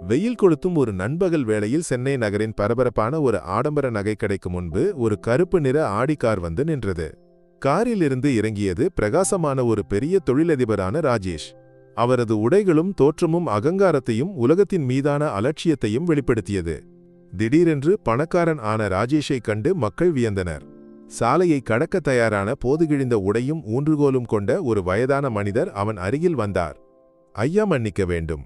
வெயில் கொளுத்தும் ஒரு நண்பகல் வேளையில் சென்னை நகரின் பரபரப்பான ஒரு ஆடம்பர நகைக்கடைக்கு முன்பு ஒரு கருப்பு நிற ஆடி கார் வந்து நின்றது. காரிலிருந்து இறங்கியது பிரகாசமான ஒரு பெரிய தொழிலதிபரான ராஜேஷ். அவரது உடைகளும் தோற்றமும் அகங்காரத்தையும் உலகத்தின் மீதான அலட்சியத்தையும் வெளிப்படுத்தியது. திடீரென்று பணக்காரன் ஆன ராஜேஷை கண்டு மக்கள் வியந்தனர். சாலையை கடக்க தயாரான போதுகிழிந்த உடையும் ஊன்றுகோலும் கொண்ட ஒரு வயதான மனிதர் அவன் அருகில் வந்தார். ஐயா மன்னிக்க வேண்டும்.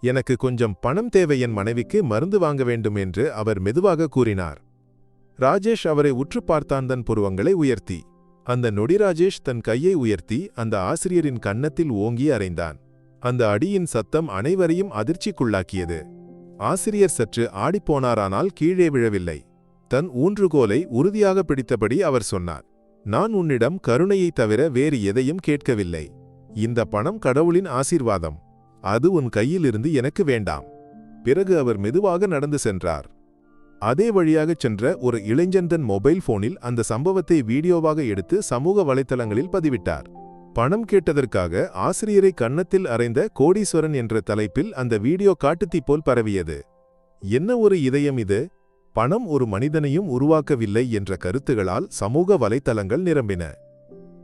எனக்கு கொஞ்சம் பணம் தேவை என் மனைவிக்கு மருந்து வாங்க வேண்டும் என்று அவர் மெதுவாக கூறினார். ராஜேஷ் அவரை உற்று பார்த்தான் தன் புருவங்களை உயர்த்தி. அந்த நொடி ராஜேஷ் தன் கையை உயர்த்தி அந்த ஆசிரியரின் கன்னத்தில் ஓங்கி அறைந்தான். அந்த அடியின் சத்தம் அனைவரையும் அதிர்ச்சிக்குள்ளாக்கியது. ஆசிரியர் சற்று ஆடிப்போனாரானால் கீழே விழவில்லை. தன் ஊன்றுகோலை உறுதியாக பிடித்தபடி அவர் சொன்னார் நான் உன்னிடம் கருணையைத் தவிர வேறு எதையும் கேட்கவில்லை. இந்த பணம் கடவுளின் ஆசீர்வாதம். அது உன் கையிலிருந்து எனக்கு வேண்டாம். பிறகு அவர் மெதுவாக நடந்து சென்றார். அதே வழியாகச் சென்ற ஒரு இளைஞன் தன் மொபைல் போனில் அந்த சம்பவத்தை வீடியோவாக எடுத்து சமூக வலைத்தளங்களில் பதிவிட்டார். பணம் கேட்டதற்காக ஆசிரியரை கன்னத்தில் அறைந்த கோடீஸ்வரன் என்ற தலைப்பில் அந்த வீடியோ காட்டுத்தீ போல் பரவியது. என்ன ஒரு இதயம் இது? பணம் ஒரு மனிதனையும் உருவாக்கவில்லை என்ற கருத்துகளால் சமூக வலைத்தளங்கள் நிரம்பின.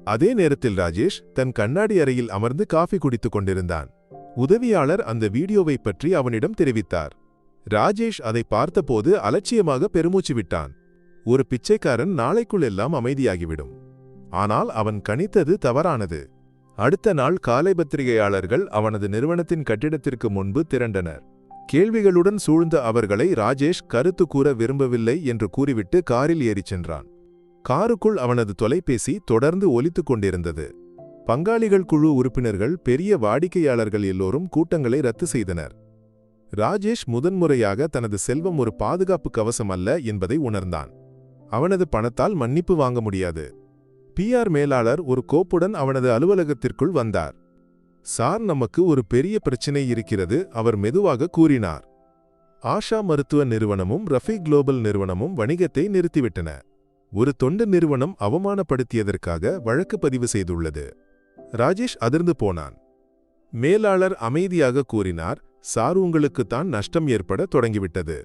அதே நேரத்தில் ராஜேஷ் தன் கண்ணாடி அறையில் அமர்ந்து காஃபி குடித்துக் கொண்டிருந்தான். உதவியாளர் அந்த வீடியோவை பற்றி அவனிடம் தெரிவித்தார். ராஜேஷ் அதை பார்த்தபோது அலட்சியமாக பெருமூச்சு விட்டான். ஒரு பிச்சைக்காரன் நாளைக்குள் எல்லாம் அமைதியாகிவிடும். ஆனால் அவன் கணித்தது தவறானது. அடுத்த நாள் காலை பத்திரிகையாளர்கள் அவனது நிறுவனத்தின் கட்டிடத்திற்கு முன்பு திரண்டனர். கேள்விகளுடன் சூழ்ந்த அவர்களை ராஜேஷ் கருத்து கூற விரும்பவில்லை என்று கூறிவிட்டு காரில் ஏறிச் சென்றான். காருக்குள் அவனது தொலைபேசி தொடர்ந்து ஒலித்துக் கொண்டிருந்தது. பங்காளிகள் குழு உறுப்பினர்கள் பெரிய வாடிக்கையாளர்கள் எல்லோரும் கூட்டங்களை ரத்து செய்தனர். ராஜேஷ் முதன்முறையாக தனது செல்வம் ஒரு பாதுகாப்பு கவசம் அல்ல என்பதை உணர்ந்தான். அவனது பணத்தால் மன்னிப்பு வாங்க முடியாது. பிஆர் மேலாளர் ஒரு கோப்புடன் அவனது அலுவலகத்திற்குள் வந்தார். சார் நமக்கு ஒரு பெரிய பிரச்சினை இருக்கிறது அவர் மெதுவாக கூறினார். ஆஷா மருத்துவ நிறுவனமும் ரஃபி குளோபல் நிறுவனமும் வணிகத்தை நிறுத்திவிட்டன. ஒரு தொண்டு நிறுவனம் அவமானப்படுத்தியதற்காக வழக்கு பதிவு செய்துள்ளது. ராஜேஷ் அதிர்ந்து போனான். மேலாளர் அமைதியாக கூறினார் சார் உங்களுக்குத்தான் நஷ்டம் ஏற்பட தொடங்கிவிட்டது.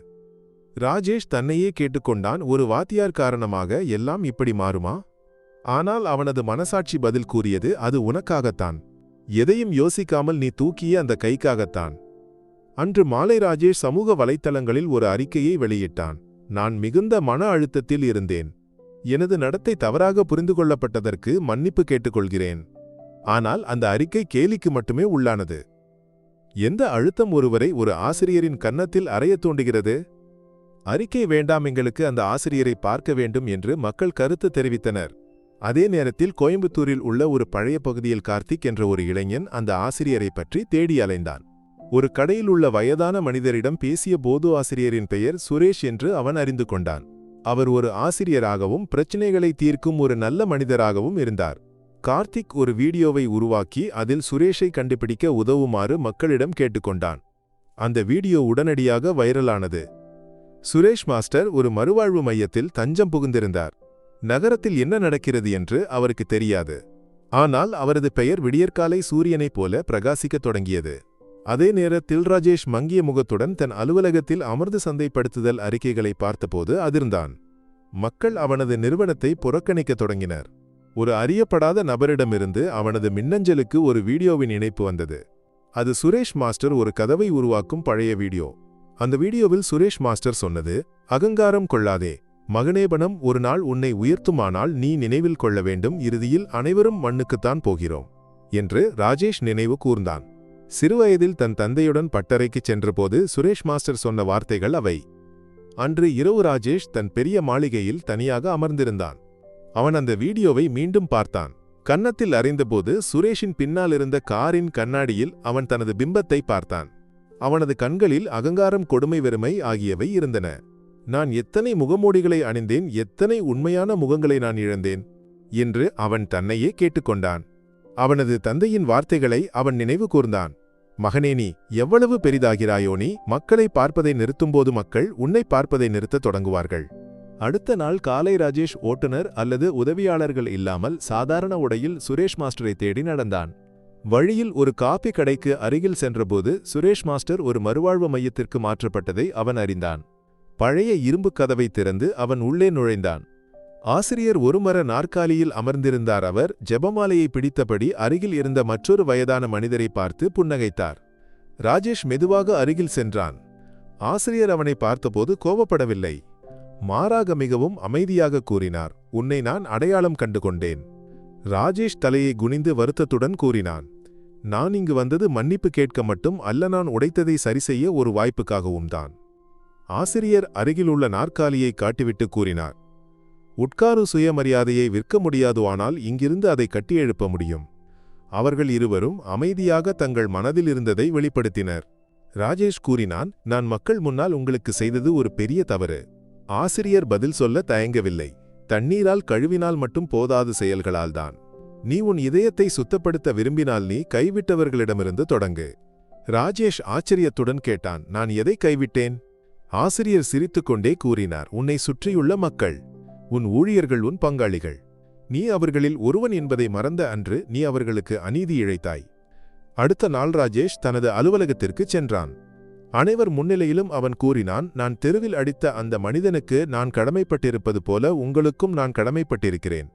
ராஜேஷ் தன்னையே கேட்டுக்கொண்டான் ஒரு வாத்தியார் காரணமாக எல்லாம் இப்படி மாறுமா? ஆனால் அவனது மனசாட்சி பதில் கூறியது அது உனக்காகத்தான். எதையும் யோசிக்காமல் நீ தூக்கிய அந்த கைக்காகத்தான். அன்று மாலை ராஜேஷ் சமூக வலைத்தளங்களில் ஒரு அறிக்கையை வெளியிட்டான். நான் மிகுந்த மன அழுத்தத்தில் இருந்தேன். எனது நடத்தை தவறாக புரிந்து கொள்ளப்பட்டதற்கு மன்னிப்பு கேட்டுக்கொள்கிறேன். ஆனால் அந்த அறிக்கை கேலிக்கு மட்டுமே உள்ளானது. எந்த அழுத்தம் ஒருவரை ஒரு ஆசிரியரின் கன்னத்தில் அறைய தூண்டுகிறது? அறிக்கை வேண்டாம் எங்களுக்கு அந்த ஆசிரியரை பார்க்க வேண்டும் என்று மக்கள் கருத்து தெரிவித்தனர். அதே நேரத்தில் கோயம்புத்தூரில் உள்ள ஒரு பழைய பகுதியில் கார்த்திக் என்ற ஒரு இளைஞன் அந்த ஆசிரியரை பற்றி தேடி அலைந்தான். ஒரு கடையில் உள்ள வயதான மனிதரிடம் பேசிய போது ஆசிரியரின் பெயர் சுரேஷ் என்று அவன் அறிந்து கொண்டான். அவர் ஒரு ஆசிரியராகவும் பிரச்சினைகளை தீர்க்கும் ஒரு நல்ல மனிதராகவும் இருந்தார். கார்த்திக் ஒரு வீடியோவை உருவாக்கி அதில் சுரேஷை கண்டுபிடிக்க உதவுமாறு மக்களிடம் கேட்டுக்கொண்டான். அந்த வீடியோ உடனடியாக வைரலானது. சுரேஷ் மாஸ்டர் ஒரு மறுவாழ்வு மையத்தில் தஞ்சம் புகுந்திருந்தார். நகரத்தில் என்ன நடக்கிறது என்று அவருக்கு தெரியாது. ஆனால் அவரது பெயர் விடியற்காலை சூரியனைப் போல பிரகாசிக்கத் தொடங்கியது. அதே நேரத்தில் ராஜேஷ் மங்கிய முகத்துடன் தன் அலுவலகத்தில் அமர்ந்து சந்தைப்படுத்துதல் அறிக்கைகளை பார்த்தபோது அதிர்ந்தான். மக்கள் அவனது நிறுவனத்தை புறக்கணிக்கத் தொடங்கினர். ஒரு அறியப்படாத நபரிடமிருந்து அவனது மின்னஞ்சலுக்கு ஒரு வீடியோவின் இணைப்பு வந்தது. அது சுரேஷ் மாஸ்டர் ஒரு கதவை உருவாக்கும் பழைய வீடியோ. அந்த வீடியோவில் சுரேஷ் மாஸ்டர் சொன்னது அகங்காரம் கொள்ளாதே. மகனேபனம் ஒரு நாள் உன்னை உயர்த்துமானால் நீ நினைவில் கொள்ள வேண்டும். இறுதியில் அனைவரும் மண்ணுக்குத்தான் போகிறோம். என்று ராஜேஷ் நினைவு கூர்ந்தான். சிறுவயதில் தன் தந்தையுடன் பட்டறைக்குச் சென்றபோது சுரேஷ் மாஸ்டர் சொன்ன வார்த்தைகள் அவை. அன்று இரவு ராஜேஷ் தன் பெரிய மாளிகையில் தனியாக அமர்ந்திருந்தான். அவன் அந்த வீடியோவை மீண்டும் பார்த்தான். கன்னத்தில் அறிந்தபோது சுரேஷின் பின்னால் இருந்த காரின் கண்ணாடியில் அவன் தனது பிம்பத்தை பார்த்தான். அவனது கண்களில் அகங்காரம் கொடுமை வெறுமை ஆகியவை இருந்தன. நான் எத்தனை முகமூடிகளை அணிந்தேன் எத்தனை உண்மையான முகங்களை நான் இழந்தேன்? என்று அவன் தன்னையே கேட்டுக்கொண்டான். அவனது தந்தையின் வார்த்தைகளை அவன் நினைவு கூர்ந்தான். மகனே நீ எவ்வளவு பெரிதாகிறாயோ நீ மக்களை பார்ப்பதை நிறுத்தும்போது மக்கள் உன்னை பார்ப்பதை நிறுத்தத் தொடங்குவார்கள். அடுத்த நாள் காலை ராஜேஷ் ஓட்டுநர் அல்லது உதவியாளர்கள் இல்லாமல் சாதாரண உடையில் சுரேஷ் மாஸ்டரை தேடி நடந்தான். வழியில் ஒரு காபி கடைக்கு அருகில் சென்றபோது சுரேஷ் மாஸ்டர் ஒரு மறுவாழ்வு மையத்திற்கு மாற்றப்பட்டதை அவன் அறிந்தான். பழைய இரும்பு கதவை திறந்து அவன் உள்ளே நுழைந்தான். ஆசிரியர் ஒருமர நாற்காலியில் அமர்ந்திருந்தார் அவர் ஜெபமாலையை பிடித்தபடி அருகில் இருந்த மற்றொரு வயதான மனிதரை பார்த்து புன்னகைத்தார். ராஜேஷ் மெதுவாக அருகில் சென்றான். ஆசிரியர் அவனை பார்த்தபோது கோபப்படவில்லை மாறாக மிகவும் அமைதியாக கூறினார். உன்னை நான் அடையாளம் கண்டு கொண்டேன். ராஜேஷ் தலையை குனிந்து வருத்தத்துடன் கூறினான். நான் இங்கு வந்தது மன்னிப்பு கேட்க மட்டும் அல்ல நான் உடைத்ததை சரிசெய்ய ஒரு வாய்ப்புக்காகவும் தான். ஆசிரியர் அருகிலுள்ள நாற்காலியை காட்டிவிட்டு கூறினார். உட்காரு சுயமரியாதையை விற்க முடியாது ஆனால் இங்கிருந்து அதை கட்டியெழுப்ப முடியும். அவர்கள் இருவரும் அமைதியாக தங்கள் மனதில் இருந்ததை வெளிப்படுத்தினர். ராஜேஷ் கூறினான் நான் மக்கள் முன்னால் உங்களுக்கு செய்தது ஒரு பெரிய தவறு. ஆசிரியர் பதில் சொல்ல தயங்கவில்லை. தண்ணீரால் கழுவினால் மட்டும் போதாது செயல்களால்தான் நீ உன் இதயத்தை சுத்தப்படுத்த விரும்பினால் நீ கைவிட்டவர்களிடமிருந்து தொடங்கு. ராஜேஷ் ஆச்சரியத்துடன் கேட்டான் நான் எதை கைவிட்டேன்? ஆசிரியர் சிரித்துக்கொண்டே கூறினார் உன்னை சுற்றியுள்ள மக்கள் உன் ஊழியர்கள் உன் பங்காளிகள். நீ அவர்களில் ஒருவன் என்பதை மறந்த அன்று நீ அவர்களுக்கு அநீதி இழைத்தாய். அடுத்த நாள் ராஜேஷ் தனது அலுவலகத்திற்குச் சென்றான். அனைவர் முன்னிலையிலும் அவன் கூறினான் நான் தெருவில் அடித்த அந்த மனிதனுக்கு நான் கடமைப்பட்டிருப்பது போல உங்களுக்கும் நான் கடமைப்பட்டிருக்கிறேன்.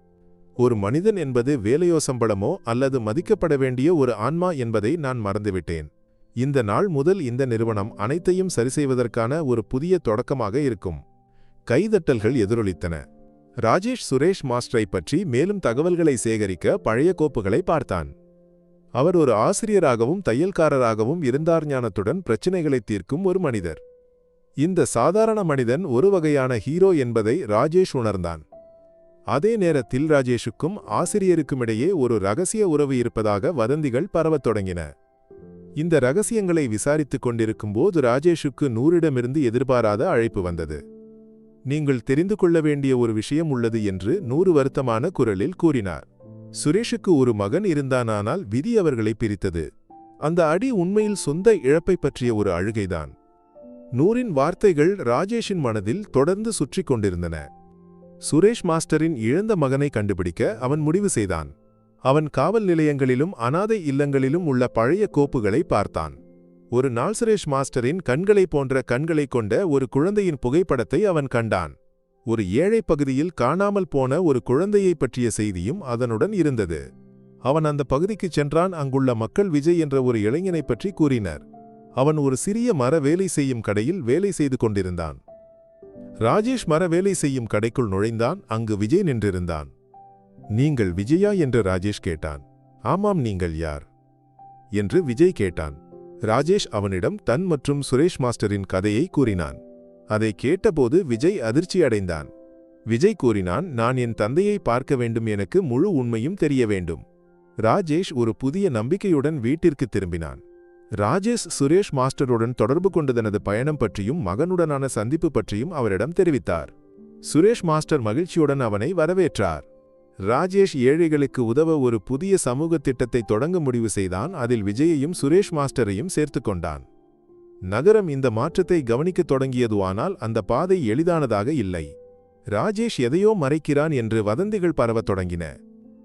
ஒரு மனிதன் என்பது வேலையோ சம்பளமோ அல்லது மதிக்கப்பட வேண்டிய ஒரு ஆன்மா என்பதை நான் மறந்துவிட்டேன். இந்த நாள் முதல் இந்த நிறுவனம் அனைத்தையும் சரிசெய்வதற்கான ஒரு புதிய தொடக்கமாக இருக்கும். கைதட்டல்கள் எதிரொலித்தன. ராஜேஷ் சுரேஷ் மாஸ்டரை பற்றி மேலும் தகவல்களை சேகரிக்க பழைய கோப்புகளை பார்த்தான். அவர் ஒரு ஆசிரியராகவும் தையல்காரராகவும் இருந்தார் ஞானத்துடன் பிரச்சினைகளை தீர்க்கும் ஒரு மனிதர். இந்த சாதாரண மனிதன் ஒரு வகையான ஹீரோ என்பதை ராஜேஷ் உணர்ந்தான். அதே நேரத்தில் ராஜேஷுக்கும் ஆசிரியருக்குமிடையே ஒரு ரகசிய உறவு இருப்பதாக வதந்திகள் பரவத் தொடங்கின. இந்த ரகசியங்களை விசாரித்துக் கொண்டிருக்கும்போது ராஜேஷுக்கு நூரிடமிருந்து எதிர்பாராத அழைப்பு வந்தது. நீங்கள் தெரிந்து கொள்ள வேண்டிய ஒரு விஷயம் உள்ளது என்று நூறு வருத்தமான குரலில் கூறினார். சுரேஷுக்கு ஒரு மகன் இருந்தானானால் விதி அவர்களை பிரித்தது. அந்த அடி உண்மையில் சொந்த இழப்பை பற்றிய ஒரு அழுகைதான். நூரின் வார்த்தைகள் ராஜேஷின் மனதில் தொடர்ந்து சுற்றிக் கொண்டிருந்தன. சுரேஷ் மாஸ்டரின் இழந்த மகனை கண்டுபிடிக்க அவன் முடிவு செய்தான். அவன் காவல் நிலையங்களிலும் அனாதை இல்லங்களிலும் உள்ள பழைய கோப்புகளை பார்த்தான். ஒரு நாள் சுரேஷ் மாஸ்டரின் கண்களை போன்ற கண்களை கொண்ட ஒரு குழந்தையின் புகைப்படத்தை அவன் கண்டான். ஒரு ஏழை பகுதியில் காணாமல் போன ஒரு குழந்தையைப் பற்றிய செய்தியும் அதனுடன் இருந்தது. அவன் அந்த பகுதிக்குச் சென்றான் அங்குள்ள மக்கள் விஜய் என்ற ஒரு இளைஞனைப் பற்றி கூறினர். அவன் ஒரு சிறிய மர வேலை செய்யும் கடையில் வேலை செய்து கொண்டிருந்தான். ராஜேஷ் மர வேலை செய்யும் கடைக்குள் நுழைந்தான் அங்கு விஜய் நின்றிருந்தான். நீங்கள் விஜயா? என்று ராஜேஷ் கேட்டான். ஆமாம் நீங்கள் யார்? என்று விஜய் கேட்டான். ராஜேஷ் அவனிடம் தன் மற்றும் சுரேஷ் மாஸ்டரின் கதையை கூறினான். அதை கேட்டபோது விஜய் அதிர்ச்சி அடைந்தான் விஜய் கூறினான் நான் என் தந்தையை பார்க்க வேண்டும் எனக்கு முழு உண்மையும் தெரிய வேண்டும். ராஜேஷ் ஒரு புதிய நம்பிக்கையுடன் வீட்டிற்கு திரும்பினான். ராஜேஷ் சுரேஷ் மாஸ்டருடன் தொடர்பு கொண்டு தனது பயணம் பற்றியும் மகனுடனான சந்திப்பு பற்றியும் அவரிடம் தெரிவித்தார். சுரேஷ் மாஸ்டர் மகிழ்ச்சியுடன் அவனை வரவேற்றார். ராஜேஷ் ஏழைகளுக்கு உதவ ஒரு புதிய சமூக திட்டத்தை தொடங்க முடிவு செய்தான். அதில் விஜயையும் சுரேஷ் மாஸ்டரையும் சேர்த்துக் கொண்டான். நகரம் இந்த மாற்றத்தை கவனிக்கத் தொடங்கியதுவானால் அந்த பாதை எளிதானதாக இல்லை. ராஜேஷ் எதையோ மறைக்கிறான் என்று வதந்திகள் பரவத் தொடங்கின.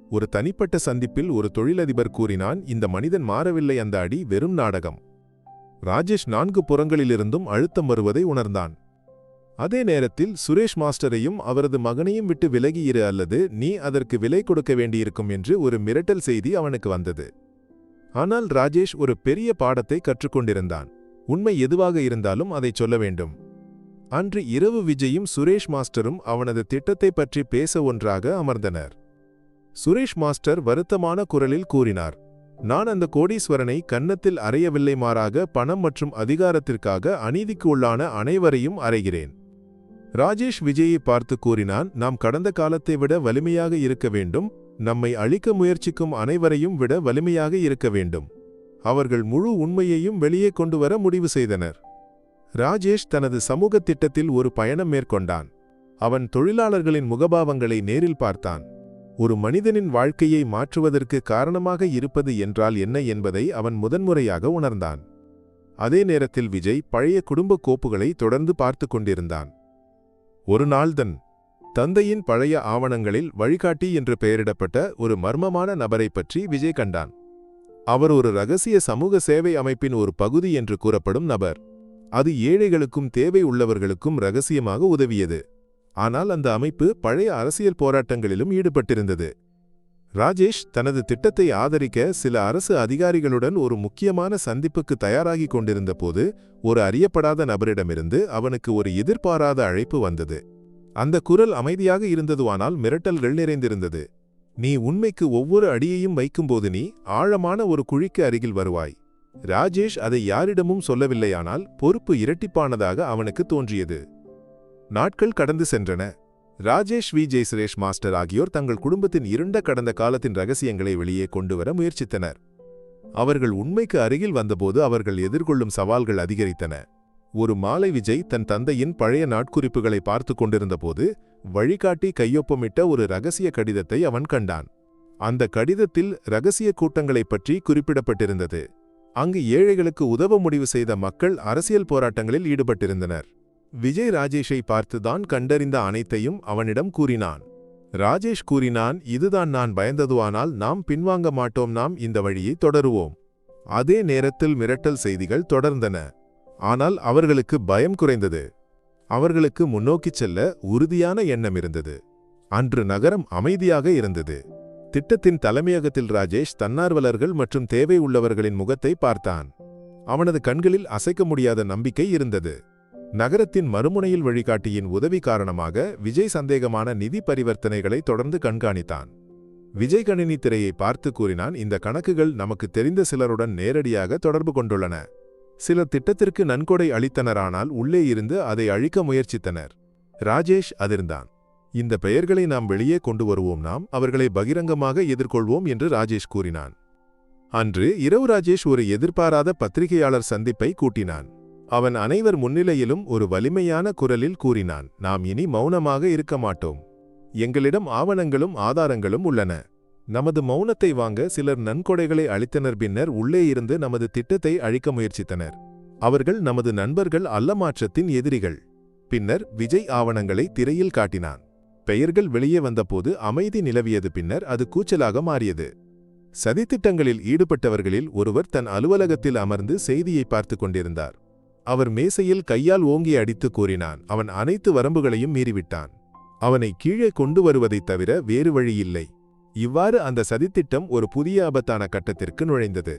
ஒரு தனிப்பட்ட சந்திப்பில் ஒரு தொழிலதிபர் கூறினான் இந்த மனிதன் மாறவில்லை அந்த அடி வெறும் நாடகம். ராஜேஷ் நான்கு புறங்களிலிருந்தும் அழுத்தம் வருவதை உணர்ந்தான். அதே நேரத்தில் சுரேஷ் மாஸ்டரையும் அவரது மகனையும் விட்டு விலகியிரு அல்லது நீ அதற்கு விலை கொடுக்க வேண்டியிருக்கும் என்று ஒரு மிரட்டல் செய்தி அவனுக்கு வந்தது. ஆனால் ராஜேஷ் ஒரு பெரிய பாடத்தை கற்றுக்கொண்டிருந்தான். உண்மை எதுவாக இருந்தாலும் அதைச் சொல்ல வேண்டும். அன்று இரவு விஜயும் சுரேஷ் மாஸ்டரும் அவனது திட்டத்தை பற்றி பேச ஒன்றாக அமர்ந்தனர். சுரேஷ் மாஸ்டர் வருத்தமான குரலில் கூறினார் நான் அந்த கோடீஸ்வரனை கன்னத்தில் அறையவில்லை மாறாக பணம் மற்றும் அதிகாரத்திற்காக அநீதிக்கு உள்ளான அனைவரையும் அறைகிறேன். ராஜேஷ் விஜயை பார்த்து கூறினான் நாம் கடந்த காலத்தை விட வலிமையாக இருக்க வேண்டும் நம்மை அழிக்க முயற்சிக்கும் அனைவரையும் விட வலிமையாக இருக்க வேண்டும். அவர்கள் முழு உண்மையையும் வெளியே கொண்டு வர முடிவு செய்தனர். ராஜேஷ் தனது சமூக திட்டத்தில் ஒரு பயணம் மேற்கொண்டான். அவன் தொழிலாளர்களின் முகபாவங்களை நேரில் பார்த்தான். ஒரு மனிதனின் வாழ்க்கையை மாற்றுவதற்கு காரணமாக இருப்பது என்றால் என்ன என்பதை அவன் முதன்முறையாக உணர்ந்தான். அதே நேரத்தில் விஜய் பழைய குடும்ப கோப்புகளை தொடர்ந்து பார்த்து கொண்டிருந்தான். ஒரு நாள்தன் தந்தையின் பழைய ஆவணங்களில் வழிகாட்டி என்று பெயரிடப்பட்ட ஒரு மர்மமான நபரை பற்றி விஜய் கண்டான். அவர் ஒரு ரகசிய சமூக சேவை அமைப்பின் ஒரு பகுதி என்று கூறப்படும் நபர். அது ஏழைகளுக்கும் தேவை உள்ளவர்களுக்கும் ரகசியமாக உதவியது. ஆனால் அந்த அமைப்பு பழைய அரசியல் போராட்டங்களிலும் ஈடுபட்டிருந்தது. ராஜேஷ் தனது திட்டத்தை ஆதரிக்க சில அரசு அதிகாரிகளுடன் ஒரு முக்கியமான சந்திப்புக்கு தயாராகிக் கொண்டிருந்தபோது ஒரு அறியப்படாத நபரிடமிருந்து அவனுக்கு ஒரு எதிர்பாராத அழைப்பு வந்தது. அந்த குரல் அமைதியாக இருந்ததுவானால் மிரட்டல்கள் நிறைந்திருந்தது. நீ உண்மைக்கு ஒவ்வொரு அடியையும் வைக்கும்போது நீ ஆழமான ஒரு குழிக்கு அருகில் வருவாய். ராஜேஷ் அதை யாரிடமும் சொல்லவில்லையானால் பொறுப்பு இரட்டிப்பானதாக அவனுக்கு தோன்றியது. நாட்கள் கடந்து சென்றன. ராஜேஷ் விஜய் சுரேஷ் மாஸ்டர் ஆகியோர் தங்கள் குடும்பத்தின் இருண்ட கடந்த காலத்தின் ரகசியங்களை வெளியே கொண்டுவர முயற்சித்தனர். அவர்கள் உண்மைக்கு அருகில் வந்தபோது அவர்கள் எதிர்கொள்ளும் சவால்கள் அதிகரித்தன. ஒரு மாலை விஜய் தன் தந்தையின் பழைய நாட்குறிப்புகளை பார்த்து கொண்டிருந்தபோது வழிகாட்டி கையொப்பமிட்ட ஒரு ரகசிய கடிதத்தை அவன் கண்டான். அந்த கடிதத்தில் ரகசிய கூட்டங்களைப் பற்றி குறிப்பிடப்பட்டிருந்தது. அங்கு ஏழைகளுக்கு உதவ முடிவு செய்த மக்கள் அரசியல் போராட்டங்களில் ஈடுபட்டிருந்தனர். விஜய் ராஜேஷை பார்த்துதான் கண்டறிந்த அனைத்தையும் அவனிடம் கூறினான். ராஜேஷ் கூறினான் இதுதான் நான் பயந்ததுவானால் நாம் பின்வாங்க மாட்டோம் நாம் இந்த வழியை தொடருவோம். அதே நேரத்தில் மிரட்டல் செய்திகள் தொடர்ந்தன. ஆனால் அவர்களுக்கு பயம் குறைந்தது. அவர்களுக்கு முன்னோக்கிச் செல்ல உறுதியான எண்ணம் இருந்தது. அன்று நகரம் அமைதியாக இருந்தது. திட்டத்தின் தலைமையகத்தில் ராஜேஷ் தன்னார்வலர்கள் மற்றும் தேவை உள்ளவர்களின் முகத்தை பார்த்தான். அவனது கண்களில் அசைக்க முடியாத நம்பிக்கை இருந்தது. நகரத்தின் மறுமுனையில் வழிகாட்டியின் உதவி காரணமாக விஜய் சந்தேகமான நிதி பரிவர்த்தனைகளை தொடர்ந்து கண்காணித்தான். விஜய் கணினி திரையை பார்த்து கூறினான் இந்த கணக்குகள் நமக்கு தெரிந்த சிலருடன் நேரடியாக தொடர்பு கொண்டுள்ளன. சில திட்டத்திற்கு நன்கொடை அளித்தனரானால் உள்ளே இருந்து அதை அழிக்க முயற்சித்தனர். ராஜேஷ் அதிர்ந்தான். இந்த பெயர்களை நாம் வெளியே கொண்டு வருவோம் நாம் அவர்களை பகிரங்கமாக எதிர்கொள்வோம் என்று ராஜேஷ் கூறினான். அன்று இரவு ராஜேஷ் ஒரு எதிர்பாராத பத்திரிகையாளர் சந்திப்பை கூட்டினான். அவன் அனைவர் முன்னிலையிலும் ஒரு வலிமையான குரலில் கூறினான் நாம் இனி மௌனமாக இருக்க மாட்டோம். எங்களிடம் ஆவணங்களும் ஆதாரங்களும் உள்ளன. நமது மௌனத்தை வாங்க சிலர் நன்கொடைகளை அளித்தனர். பின்னர் உள்ளே இருந்து நமது திட்டத்தை அழிக்க முயற்சித்தனர். அவர்கள் நமது நண்பர்கள் அல்லமாற்றத்தின் எதிரிகள். பின்னர் விஜய் ஆவணங்களை திரையில் காட்டினான். பெயர்கள் வெளியே வந்தபோது அமைதி நிலவியது. பின்னர் அது கூச்சலாக மாறியது. சதித்திட்டங்களில் ஈடுபட்டவர்களில் ஒருவர் தன் அலுவலகத்தில் அமர்ந்து செய்தியை பார்த்து கொண்டிருந்தார். அவர் மேசையில் கையால் ஓங்கி அடித்து கூறினான். அவன் அனைத்து வரம்புகளையும் மீறிவிட்டான். அவனை கீழே கொண்டு வருவதைத் தவிர வேறு வழியில்லை. இவ்வாறு அந்த சதித்திட்டம் ஒரு புதிய ஆபத்தான கட்டத்திற்கு நுழைந்தது.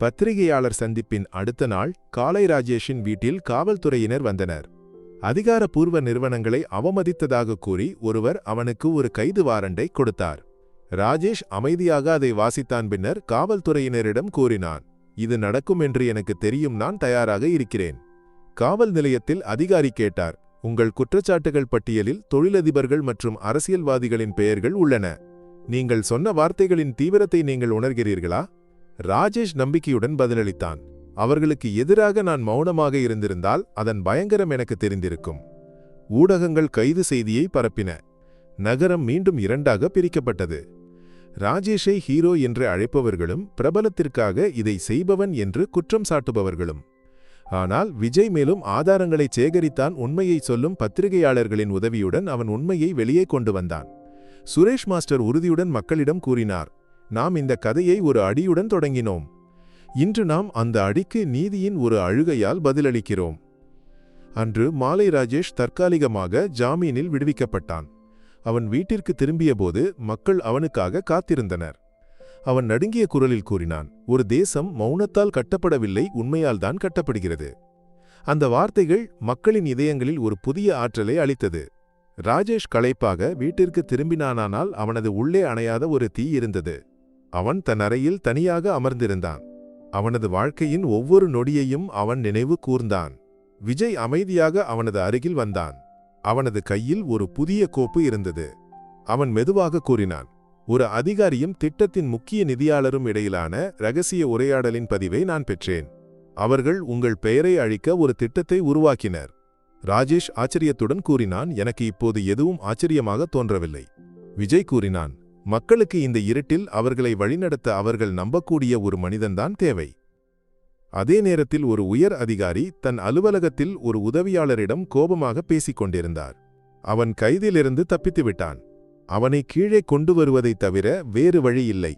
பத்திரிகையாளர் சந்திப்பின் அடுத்த நாள் காலை ராஜேஷின் வீட்டில் காவல்துறையினர் வந்தனர். அதிகாரப்பூர்வ நிறுவனங்களை அவமதித்ததாக கூறி ஒருவர் அவனுக்கு ஒரு கைது வாரண்டை கொடுத்தார். ராஜேஷ் அமைதியாக அதை வாசித்தான் பின்னர் காவல்துறையினரிடம் கூறினான் இது நடக்கும் என்று எனக்கு தெரியும் நான் தயாராக இருக்கிறேன். காவல் நிலையத்தில் அதிகாரி கேட்டார் உங்கள் குற்றச்சாட்டுகள் பட்டியலில் தொழிலதிபர்கள் மற்றும் அரசியல்வாதிகளின் பெயர்கள் உள்ளன. நீங்கள் சொன்ன வார்த்தைகளின் தீவிரத்தை நீங்கள் உணர்கிறீர்களா? ராஜேஷ் நம்பிக்கையுடன் பதிலளித்தான். அவர்களுக்கு எதிராக நான் மௌனமாக இருந்திருந்தால் அதன் பயங்கரம் எனக்கு தெரிந்திருக்கும். ஊடகங்கள் கைது செய்தியை பரப்பின. நகரம் மீண்டும் இரண்டாக பிரிக்கப்பட்டது. ராஜேஷை ஹீரோ என்று அழைப்பவர்களும் பிரபலத்திற்காக இதை செய்பவன் என்று குற்றம் சாட்டுபவர்களும். ஆனால் விஜய் மேலும் ஆதாரங்களை சேகரித்தான் உண்மையை சொல்லும் பத்திரிகையாளர்களின் உதவியுடன் அவன் உண்மையை வெளியே கொண்டு வந்தான். சுரேஷ் மாஸ்டர் உறுதியுடன் மக்களிடம் கூறினார் நாம் இந்த கதையை ஒரு அடியுடன் தொடங்கினோம். இன்று நாம் அந்த அடிக்கு நீதியின் ஒரு அழுகையால் பதிலளிக்கிறோம். அன்று மாலை ராஜேஷ் தற்காலிகமாக ஜாமீனில் விடுவிக்கப்பட்டான். அவன் வீட்டிற்கு திரும்பியபோது மக்கள் அவனுக்காக காத்திருந்தனர். அவன் நடுங்கிய குரலில் கூறினான் ஒரு தேசம் மௌனத்தால் கட்டப்படவில்லை உண்மையால்தான் கட்டப்படுகிறது. அந்த வார்த்தைகள் மக்களின் இதயங்களில் ஒரு புதிய ஆற்றலை அளித்தது. ராஜேஷ் களைப்பாக வீட்டிற்கு திரும்பினானால் அவனது உள்ளே அணையாத ஒரு தீ இருந்தது. அவன் தன் அறையில் தனியாக அமர்ந்திருந்தான். அவனது வாழ்க்கையின் ஒவ்வொரு நொடியையும் அவன் நினைவு கூர்ந்தான். விஜய் அமைதியாக அவனது அருகில் வந்தான். அவனது கையில் ஒரு புதிய கோப்பு இருந்தது. அவன் மெதுவாக கூறினான் ஒரு அதிகாரியும் திட்டத்தின் முக்கிய நிதியாளரும் இடையிலான ரகசிய உரையாடலின் பதிவை நான் பெற்றேன். அவர்கள் உங்கள் பெயரை அழிக்க ஒரு திட்டத்தை உருவாக்கினர். ராஜேஷ் ஆச்சரியத்துடன் கூறினான் எனக்கு இப்போது எதுவும் ஆச்சரியமாக தோன்றவில்லை. விஜய் கூறினான் மக்களுக்கு இந்த இருட்டில் அவர்களை வழிநடத்த அவர்கள் நம்பக்கூடிய ஒரு மனிதன்தான் தேவை. அதே நேரத்தில் ஒரு உயர் அதிகாரி தன் அலுவலகத்தில் ஒரு உதவியாளரிடம் கோபமாக பேசிக் கொண்டிருந்தார். அவன் கைதிலிருந்து தப்பித்து விட்டான். அவனை கீழே கொண்டு வருவதைத் தவிர வேறு வழி இல்லை.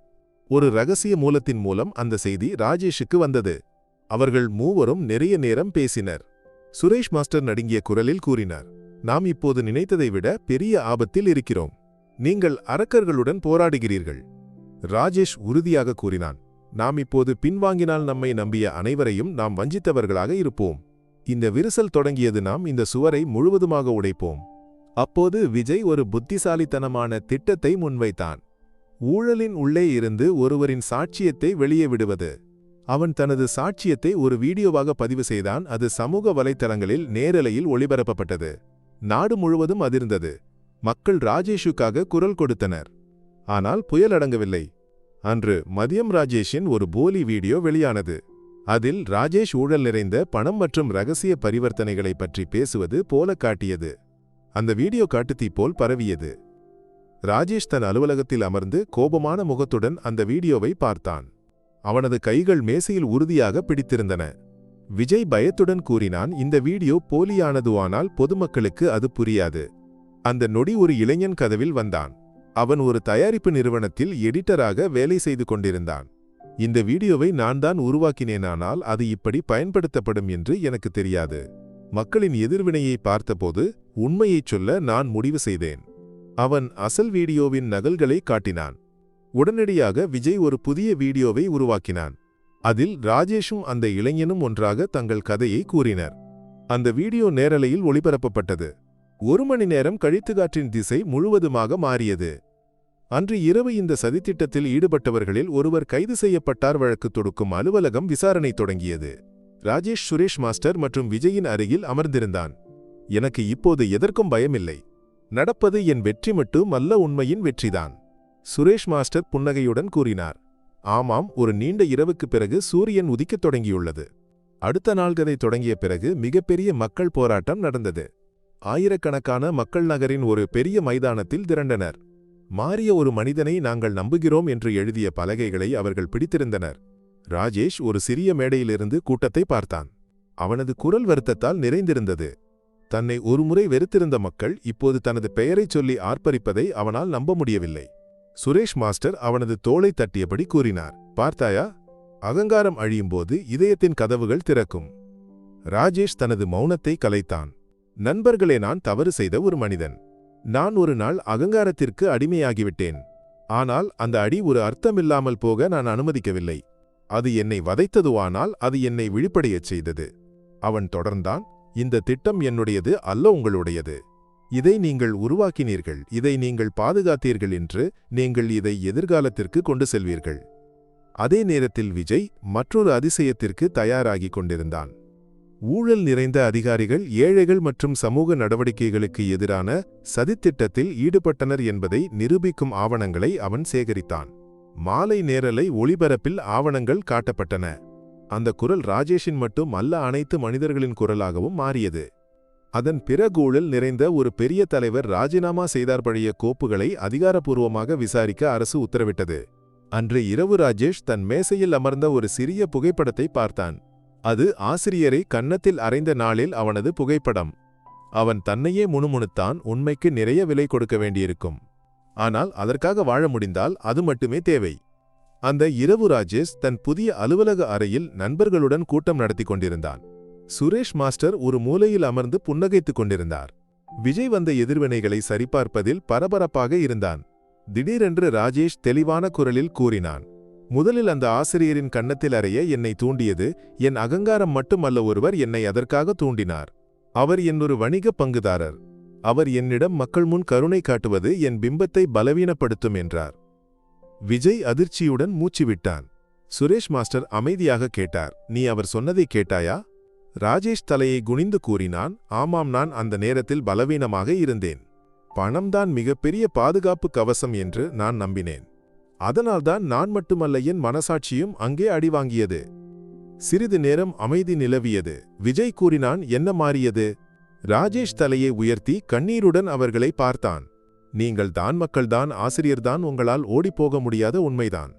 ஒரு ரகசிய மூலத்தின் மூலம் அந்த செய்தி ராஜேஷுக்கு வந்தது. அவர்கள் மூவரும் நிறைய நேரம் பேசினர். சுரேஷ் மாஸ்டர் நடுங்கிய குரலில் கூறினார் நாம் இப்போது நினைத்ததை விட பெரிய ஆபத்தில் இருக்கிறோம். நீங்கள் அரக்கர்களுடன் போராடுகிறீர்கள். ராஜேஷ் உறுதியாக கூறினான் நாம் இப்போது பின்வாங்கினால் நம்மை நம்பிய அனைவரையும் நாம் வஞ்சித்தவர்களாக இருப்போம். இந்த விரிசல் தொடங்கியது நாம் இந்த சுவரை முழுவதுமாக உடைப்போம். அப்போது விஜய் ஒரு புத்திசாலித்தனமான திட்டத்தை முன்வைத்தான். ஊழலின் உள்ளே இருந்து ஒருவரின் சாட்சியத்தை வெளியே விடுவது அவன் தனது சாட்சியத்தை ஒரு வீடியோவாக பதிவு செய்தான். அது சமூக வலைத்தளங்களில் நேரலையில் ஒளிபரப்பப்பட்டது. நாடு முழுவதும் அதிர்ந்தது. மக்கள் ராஜேஷுக்காக குரல் கொடுத்தனர். ஆனால் புயல் அடங்கவில்லை. அன்று மதியம் ராஜேஷின் ஒரு போலி வீடியோ வெளியானது. அதில் ராஜேஷ் ஊழல் நிறைந்த பணம் மற்றும் ரகசிய பரிவர்த்தனைகளை பற்றி பேசுவது போல காட்டியது. அந்த வீடியோ காட்டுத்தீ போல் பரவியது. ராஜேஷ் தன் அலுவலகத்தில் அமர்ந்து கோபமான முகத்துடன் அந்த வீடியோவை பார்த்தான். அவனது கைகள் மேசையில் உறுதியாக பிடித்திருந்தன. விஜய் பயத்துடன் கூறினான் இந்த வீடியோ போலியானதுவானால் பொதுமக்களுக்கு அது புரியாது அந்த நொடி ஒரு இளைஞன் கதவில் வந்தான். அவன் ஒரு தயாரிப்பு நிறுவனத்தில் எடிட்டராக வேலை செய்து கொண்டிருந்தான். இந்த வீடியோவை நான் தான் உருவாக்கினேனானால் அது இப்படி பயன்படுத்தப்படும் என்று எனக்கு தெரியாது. மக்களின் எதிர்வினையை பார்த்தபோது உண்மையைச் சொல்ல நான் முடிவு செய்தேன் அவன் அசல் வீடியோவின் நகல்களை காட்டினான். உடனடியாக விஜய் ஒரு புதிய வீடியோவை உருவாக்கினான். அதில் ராஜேஷும் அந்த இளைஞனும் ஒன்றாக தங்கள் கதையை கூறினர். அந்த வீடியோ நேரலையில் ஒளிபரப்பப்பட்டது. ஒரு மணி நேரம் கழித்துக்காற்றின் திசை முழுவதுமாக மாறியது. அன்று இரவு இந்த சதித்திட்டத்தில் ஈடுபட்டவர்களில் ஒருவர் கைது செய்யப்பட்டார் வழக்கு தொடுக்கும் அலுவலகம் விசாரணை தொடங்கியது. ராஜேஷ் சுரேஷ் மாஸ்டர் மற்றும் விஜயின் அருகில் அமர்ந்திருந்தான். எனக்கு இப்போது எதற்கும் பயமில்லை. நடப்பது என் வெற்றி மட்டும் அல்ல உண்மையின் வெற்றிதான். சுரேஷ் மாஸ்டர் புன்னகையுடன் கூறினார். ஆமாம் ஒரு நீண்ட இரவுக்குப் பிறகு சூரியன் உதிக்கத் தொடங்கியுள்ளது. அடுத்த நாள்கதை தொடங்கிய பிறகு மிகப்பெரிய மக்கள் போராட்டம் நடந்தது. ஆயிரக்கணக்கான மக்கள் நகரின் ஒரு பெரிய மைதானத்தில் திரண்டனர். மாறிய ஒரு மனிதனை நாங்கள் நம்புகிறோம் என்று எழுதிய பலகைகளை அவர்கள் பிடித்திருந்தனர். ராஜேஷ் ஒரு சிறிய மேடையிலிருந்து கூட்டத்தை பார்த்தான். அவனது குரல் வருத்தத்தால் நிறைந்திருந்தது. தன்னை ஒருமுறை வெறுத்திருந்த மக்கள் இப்போது தனது பெயரைச் சொல்லி ஆர்ப்பரிப்பதை அவனால் நம்ப முடியவில்லை. சுரேஷ் மாஸ்டர் அவனது தோளை தட்டியபடி கூறினார். பார்த்தாயா? அகங்காரம் அழியும்போது இதயத்தின் கதவுகள் திறக்கும். ராஜேஷ் தனது மௌனத்தை கலைத்தான். நண்பர்களே நான் தவறு செய்த ஒரு மனிதன். நான் ஒரு நாள் அகங்காரத்திற்கு அடிமையாகிவிட்டேன். ஆனால் அந்த அடி ஒரு அர்த்தமில்லாமல் போக நான் அனுமதிக்கவில்லை. அது என்னை வதைத்ததுவானால் அது என்னை விழிப்படையச் செய்தது. அவன் தொடர்ந்தான். இந்த திட்டம் என்னுடையது அல்ல உங்களுடையது. இதை நீங்கள் உருவாக்கினீர்கள் இதை நீங்கள் பாதுகாத்தீர்கள் என்று நீங்கள் இதை எதிர்காலத்திற்கு கொண்டு செல்வீர்கள். அதே நேரத்தில் விஜய் மற்றொரு அதிசயத்திற்கு தயாராகிக் கொண்டிருந்தான். ஊழல் நிறைந்த அதிகாரிகள் ஏழைகள் மற்றும் சமூக நடவடிக்கைகளுக்கு எதிரான சதித்திட்டத்தில் ஈடுபட்டனர் என்பதை நிரூபிக்கும் ஆவணங்களை அவன் சேகரித்தான். மாலை நேரலை ஒளிபரப்பில் ஆவணங்கள் காட்டப்பட்டன. அந்த குரல் ராஜேஷின் மட்டும் அல்ல அனைத்து மனிதர்களின் குரலாகவும் மாறியது. அதன் பிற ஊழல் நிறைந்த ஒரு பெரிய தலைவர் ராஜினாமா செய்தார் பழைய கோப்புகளை அதிகாரப்பூர்வமாக விசாரிக்க அரசு உத்தரவிட்டது. அன்று இரவு ராஜேஷ் தன் மேசையில் அமர்ந்த ஒரு சிறிய புகைப்படத்தை பார்த்தான். அது ஆசிரியரை கன்னத்தில் அறைந்த நாளில் அவனது புகைப்படம். அவன் தன்னையே முணுமுணுத்தான் உண்மைக்கு நிறைய விலை கொடுக்க வேண்டியிருக்கும். ஆனால் அதற்காக வாழ முடிந்தால் அது மட்டுமே தேவை. அந்த இரவு ராஜேஷ் தன் புதிய அலுவலக அறையில் நண்பர்களுடன் கூட்டம் நடத்தி கொண்டிருந்தான். சுரேஷ் மாஸ்டர் ஒரு மூலையில் அமர்ந்து புன்னகைத்துக் கொண்டிருந்தார். விஜய் வந்த எதிர்வினைகளை சரிபார்ப்பதில் பரபரப்பாக இருந்தான். திடீரென்று ராஜேஷ் தெளிவான குரலில் கூறினான் முதலில் அந்த ஆசிரியரின் கன்னத்தில் அறைய என்னை தூண்டியது என் அகங்காரம் மட்டுமல்ல ஒருவர் என்னை அதற்காக தூண்டினார். அவர் என்னொரு வணிக பங்குதாரர். அவர் என்னிடம் மக்கள் முன் கருணை காட்டுவது என் பிம்பத்தை பலவீனப்படுத்தும் என்றார். விஜய் அதிர்ச்சியுடன் மூச்சுவிட்டான் சுரேஷ் மாஸ்டர் அமைதியாக கேட்டார் நீ அவர் சொன்னதை கேட்டாயா? ராஜேஷ் தலையை குனிந்து கூறினான் ஆமாம் நான் அந்த நேரத்தில் பலவீனமாக இருந்தேன். பணம்தான் மிகப்பெரிய பாதுகாப்பு கவசம் என்று நான் நம்பினேன். அதனால்தான் நான் மட்டுமல்ல என் மனசாட்சியும் அங்கே அடிவாங்கியது. சிறிது நேரம் அமைதி நிலவியது. விஜய் கூறினான் என்ன மாறியது? ராஜேஷ் தலையை உயர்த்தி கண்ணீருடன் அவர்களை பார்த்தான். நீங்கள் தான் மக்கள்தான் ஆசிரியர்தான் உங்களால் ஓடிப்போக முடியாத உண்மைதான்.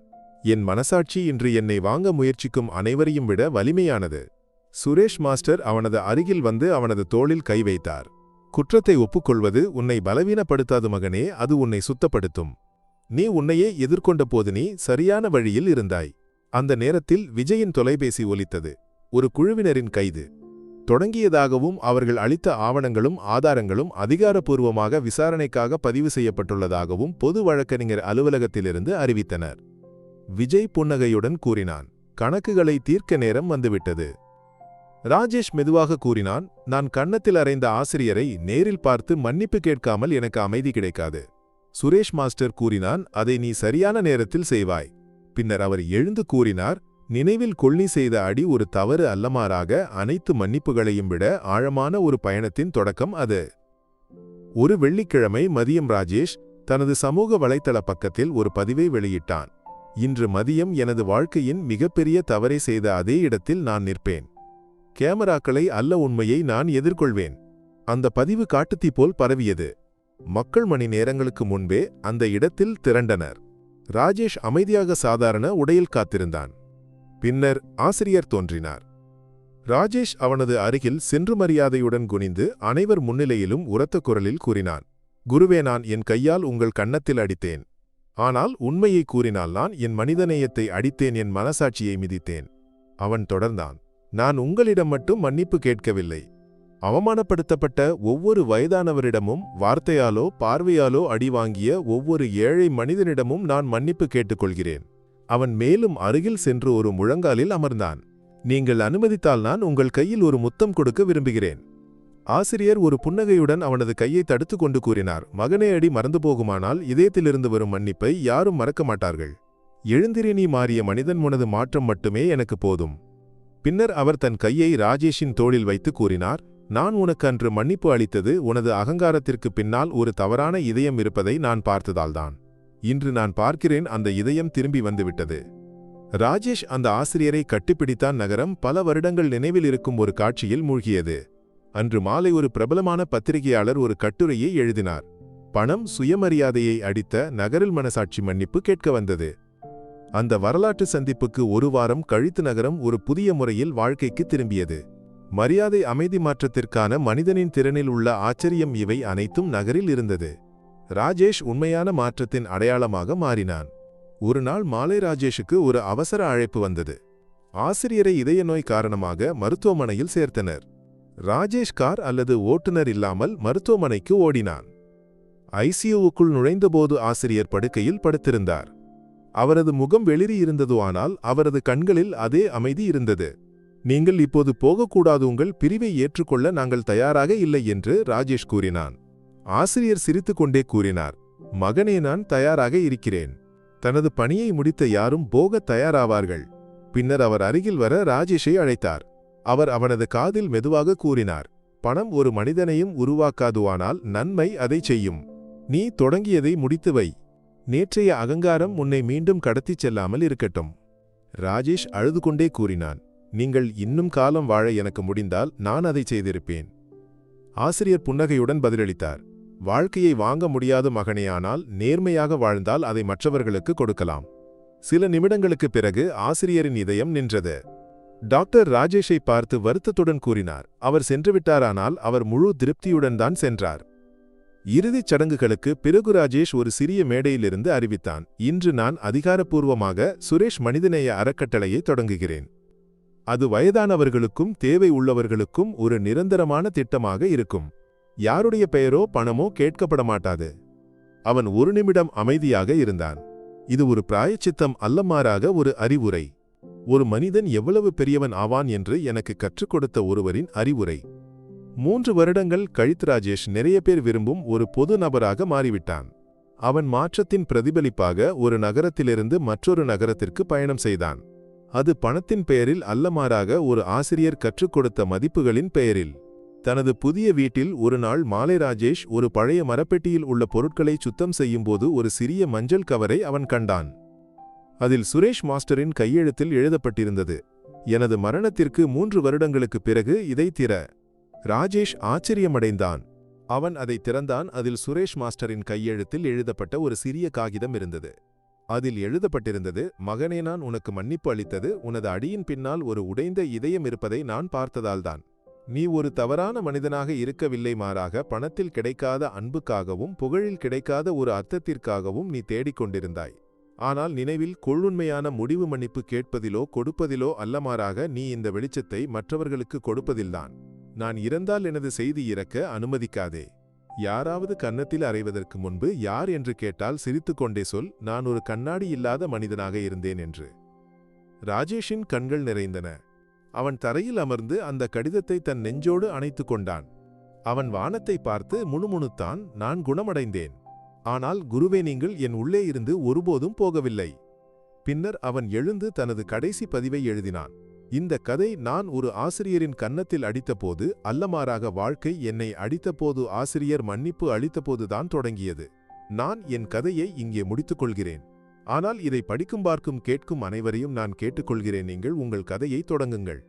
என் மனசாட்சி இன்று என்னை வாங்க முயற்சிக்கும் அனைவரையும் விட வலிமையானது. சுரேஷ் மாஸ்டர் அவனது அருகில் வந்து அவனது தோளில் கை வைத்தார். குற்றத்தை ஒப்புக்கொள்வது உன்னை பலவீனப்படுத்தாது மகனே அது உன்னை சுத்தப்படுத்தும். நீ உன்னையே எதிர்கொண்ட போது நீ சரியான வழியில் இருந்தாய். அந்த நேரத்தில் விஜயின் தொலைபேசி ஒலித்தது. ஒரு குழுவினரின் கைது. தொடங்கியதாகவும் அவர்கள் அளித்த ஆவணங்களும் ஆதாரங்களும் அதிகாரப்பூர்வமாக விசாரணைக்காக பதிவு செய்யப்பட்டுள்ளதாகவும் பொது வழக்கறிஞர் அலுவலகத்திலிருந்து அறிவித்தனர். விஜய் புன்னகையுடன் கூறினான். கணக்குகளை தீர்க்க நேரம் வந்துவிட்டது. ராஜேஷ் மெதுவாக கூறினான் நான் கன்னத்தில் அறைந்த ஆசிரியரை நேரில் பார்த்து மன்னிப்பு கேட்காமல் எனக்கு அமைதி கிடைக்காது. சுரேஷ் மாஸ்டர் கூறினான் அதை நீ சரியான நேரத்தில் செய்வாய். பின்னர் அவர் எழுந்து கூறினார் நினைவில் கொள்ளி செய்த அடி ஒரு தவறு அல்லமாறாக அனைத்து மன்னிப்புகளையும் விட ஆழமான ஒரு பயணத்தின் தொடக்கம் அது. ஒரு வெள்ளிக்கிழமை மதியம் ராஜேஷ் தனது சமூக வலைத்தள பக்கத்தில் ஒரு பதிவை வெளியிட்டான் இன்று மதியம் எனது வாழ்க்கையின் மிகப்பெரிய தவறை செய்த அதே இடத்தில் நான் நிற்பேன். கேமராக்களை அல்ல உண்மையை நான் எதிர்கொள்வேன். அந்த பதிவு காட்டுத்தீ போல் பரவியது. மக்கள் மணி நேரங்களுக்கு முன்பே அந்த இடத்தில் திரண்டனர். ராஜேஷ் அமைதியாக சாதாரண உடையில் காத்திருந்தான். பின்னர் ஆசிரியர் தோன்றினார். ராஜேஷ் அவனது அருகில் சென்று மரியாதையுடன் குனிந்து அனைவர் முன்னிலையிலும் உரத்த குரலில் கூறினான் குருவே நான் என் கையால் உங்கள் கன்னத்தில் அடித்தேன். ஆனால் உண்மையை கூறினால் நான் என் மனிதநேயத்தை அடித்தேன் என் மனசாட்சியை மிதித்தேன். அவன் தொடர்ந்தான். நான் உங்களிடம் மட்டும் மன்னிப்பு கேட்கவில்லை. அவமானப்படுத்தப்பட்ட ஒவ்வொரு வயதானவரிடமும் வார்த்தையாலோ பார்வையாலோ அடி வாங்கிய ஒவ்வொரு ஏழை மனிதனிடமும் நான் மன்னிப்பு கேட்டுக்கொள்கிறேன். அவன் மேலும் அருகில் சென்று ஒரு முழங்காலில் அமர்ந்தான். நீங்கள் அனுமதித்தால் நான் உங்கள் கையில் ஒரு முத்தம் கொடுக்க விரும்புகிறேன். ஆசிரியர் ஒரு புன்னகையுடன் அவனது கையை தடுத்து கொண்டு கூறினார். மகனே அடி மறந்து போகுமானால் இதயத்திலிருந்து வரும் மன்னிப்பை யாரும் மறக்க மாட்டார்கள். எழுந்திரினி மாறிய மனிதன் உனது மாற்றம் மட்டுமே எனக்கு போதும். பின்னர் அவர் தன் கையை ராஜேஷின் தோளில் வைத்து கூறினார் நான் உனக்கு அன்று மன்னிப்பு அளித்தது உனது அகங்காரத்திற்கு பின்னால் ஒரு தவறான இதயம் இருப்பதை நான் பார்த்ததால்தான். இன்று நான் பார்க்கிறேன் அந்த இதயம் திரும்பி வந்துவிட்டது. ராஜேஷ் அந்த ஆசிரியரை கட்டிப்பிடித்தான் நகரம் பல வருடங்கள் நினைவில் இருக்கும் ஒரு காட்சியில் மூழ்கியது. அன்று மாலை ஒரு பிரபலமான பத்திரிகையாளர் ஒரு கட்டுரையை எழுதினார். பணம் சுயமரியாதையை அடித்த நகரில் மனசாட்சி மன்னிப்பு கேட்க வந்தது. அந்த வரலாற்று சந்திப்புக்கு ஒரு வாரம் கழித்து நகரம் ஒரு புதிய முறையில் வாழ்க்கைக்கு திரும்பியது. மரியாதை அமைதி மாற்றத்திற்கான மனிதனின் திறனில் உள்ள ஆச்சரியம் இவை அனைத்தும் நகரில் இருந்தது. ராஜேஷ் உண்மையான மாற்றத்தின் அடையாளமாக மாறினான். ஒரு நாள் மாலை ராஜேஷுக்கு ஒரு அவசர அழைப்பு வந்தது. ஆசிரியரை இதய நோய் காரணமாக மருத்துவமனையில் சேர்த்தனர். ராஜேஷ் கார் அல்லது ஓட்டுநர் இல்லாமல் மருத்துவமனைக்கு ஓடினான். ஐசியூவுக்குள் நுழைந்தபோது ஆசிரியர் படுக்கையில் படுத்திருந்தார். அவரது முகம் வெளியிருந்தது ஆனால் அவரது கண்களில் அதே அமைதி இருந்தது. நீங்கள் இப்போது போகக்கூடாது உங்கள் பிரிவை ஏற்றுக்கொள்ள நாங்கள் தயாராக இல்லை என்று ராஜேஷ் கூறினான். ஆசிரியர் சிரித்துக்கொண்டே கூறினார். மகனே நான் தயாராக இருக்கிறேன். தனது பணியை முடித்த யாரும் போகத் தயாராவார்கள். பின்னர் அவர் அருகில் வர ராஜேஷை அழைத்தார். அவர் அவனது காதில் மெதுவாக கூறினார். பணம் ஒரு மனிதனையும் உருவாக்காதுவானால் நன்மை அதை செய்யும். நீ தொடங்கியதை முடித்து வை. நேற்றைய அகங்காரம் உன்னை மீண்டும் கடத்திச் செல்லாமல் இருக்கட்டும். ராஜேஷ் அழுது கொண்டே கூறினான் நீங்கள் இன்னும் காலம் வாழ எனக்கு முடிந்தால் நான் அதை செய்திருப்பேன். ஆசிரியர் புன்னகையுடன் பதிலளித்தார் வாழ்க்கையை வாங்க முடியாத மகனேயானால் நேர்மையாக வாழ்ந்தால் அதை மற்றவர்களுக்கு கொடுக்கலாம். சில நிமிடங்களுக்குப் பிறகு ஆசிரியரின் இதயம் நின்றது. டாக்டர் ராஜேஷை பார்த்து வருத்தத்துடன் கூறினார் அவர் சென்றுவிட்டாரானால் அவர் முழு திருப்தியுடன் தான் சென்றார். இறுதிச் சடங்குகளுக்கு பிறகு ராஜேஷ் ஒரு சிறிய மேடையிலிருந்து அறிவித்தான் இன்று நான் அதிகாரப்பூர்வமாக சுரேஷ் மனிதநேய அறக்கட்டளையை தொடங்குகிறேன். அது வயதானவர்களுக்கும் தேவை உள்ளவர்களுக்கும் ஒரு நிரந்தரமான திட்டமாக இருக்கும். யாருடைய பெயரோ பணமோ கேட்கப்பட மாட்டாது அவன் ஒரு நிமிடம் அமைதியாக இருந்தான். இது ஒரு பிராயச்சித்தம் அல்லமாறாக ஒரு அறிவுரை. ஒரு மனிதன் எவ்வளவு பெரியவன் ஆவான் என்று எனக்கு கற்றுக் கொடுத்த ஒருவரின் அறிவுரை. மூன்று வருடங்கள் கழித்து ராஜேஷ் நிறைய பேர் விரும்பும் ஒரு பொது நபராக மாறிவிட்டான். அவன் மாற்றத்தின் பிரதிபலிப்பாக ஒரு நகரத்திலிருந்து மற்றொரு நகரத்திற்கு பயணம் செய்தான். அது பணத்தின் பெயரில் அல்லமாறாக ஒரு ஆசிரியர் கற்றுக் கொடுத்த மதிப்புகளின் பெயரில். தனது புதிய வீட்டில் ஒரு நாள் மாலை ராஜேஷ் ஒரு பழைய மரப்பெட்டியில் உள்ள பொருட்களை சுத்தம் செய்யும்போது ஒரு சிறிய மஞ்சள் கவரை அவன் கண்டான். அதில் சுரேஷ் மாஸ்டரின் கையெழுத்தில் எழுதப்பட்டிருந்தது எனது மரணத்திற்கு மூன்று வருடங்களுக்குப் பிறகு இதை திற. ராஜேஷ் ஆச்சரியமடைந்தான். அவன் அதை திறந்தான். அதில் சுரேஷ் மாஸ்டரின் கையெழுத்தில் எழுதப்பட்ட ஒரு சிறிய காகிதம் இருந்தது. அதில் எழுதப்பட்டிருந்தது மகனே நான் உனக்கு மன்னிப்பு அளித்தது. உனது அடியின் பின்னால் ஒரு உடைந்த இதயம் இருப்பதை நான் பார்த்ததால்தான். நீ ஒரு தவறான மனிதனாக இருக்கவில்லை மாறாக பணத்தில் கிடைக்காத அன்புக்காகவும் புகழில் கிடைக்காத ஒரு அர்த்தத்திற்காகவும் நீ தேடிக்கொண்டிருந்தாய். ஆனால் நினைவில் கொள்ளுண்மையான முடிவு மன்னிப்பு கேட்பதிலோ கொடுப்பதிலோ அல்லமாறாக நீ இந்த வெளிச்சத்தை மற்றவர்களுக்கு கொடுப்பதில்தான். நான் இறந்தால் எனது செய்தி இறக்க அனுமதிக்காதே. யாராவது கன்னத்தில் அறைவதற்கு முன்பு யார் என்று கேட்டால் சிரித்துக்கொண்டே சொல் நான் ஒரு கண்ணாடி இல்லாத மனிதனாக இருந்தேன் என்று. ராஜேஷின் கண்கள் நிறைந்தன. அவன் தரையில் அமர்ந்து அந்த கடிதத்தை தன் நெஞ்சோடு அணைத்துக் கொண்டான். அவன் வானத்தை பார்த்து முணுமுணுத்தான் நான் குணமடைந்தேன். ஆனால் குருவே நீங்கள் என் உள்ளே இருந்து ஒருபோதும் போகவில்லை. பின்னர் அவன் எழுந்து தனது கடைசி பதிவை எழுதினான். இந்த கதை நான் ஒரு ஆசிரியரின் கன்னத்தில் அடித்தபோது அல்லமாறாக வாழ்க்கை என்னை அடித்தபோது ஆசிரியர் மன்னிப்பு அளித்தபோதுதான் தொடங்கியது. நான் என் கதையை இங்கே முடித்துக் கொள்கிறேன் ஆனால் இதை படிக்கும் பார்க்கும் கேட்கும் அனைவரையும் நான் கேட்டுக்கொள்கிறேன். நீங்கள் உங்கள் கதையை தொடங்குங்கள்.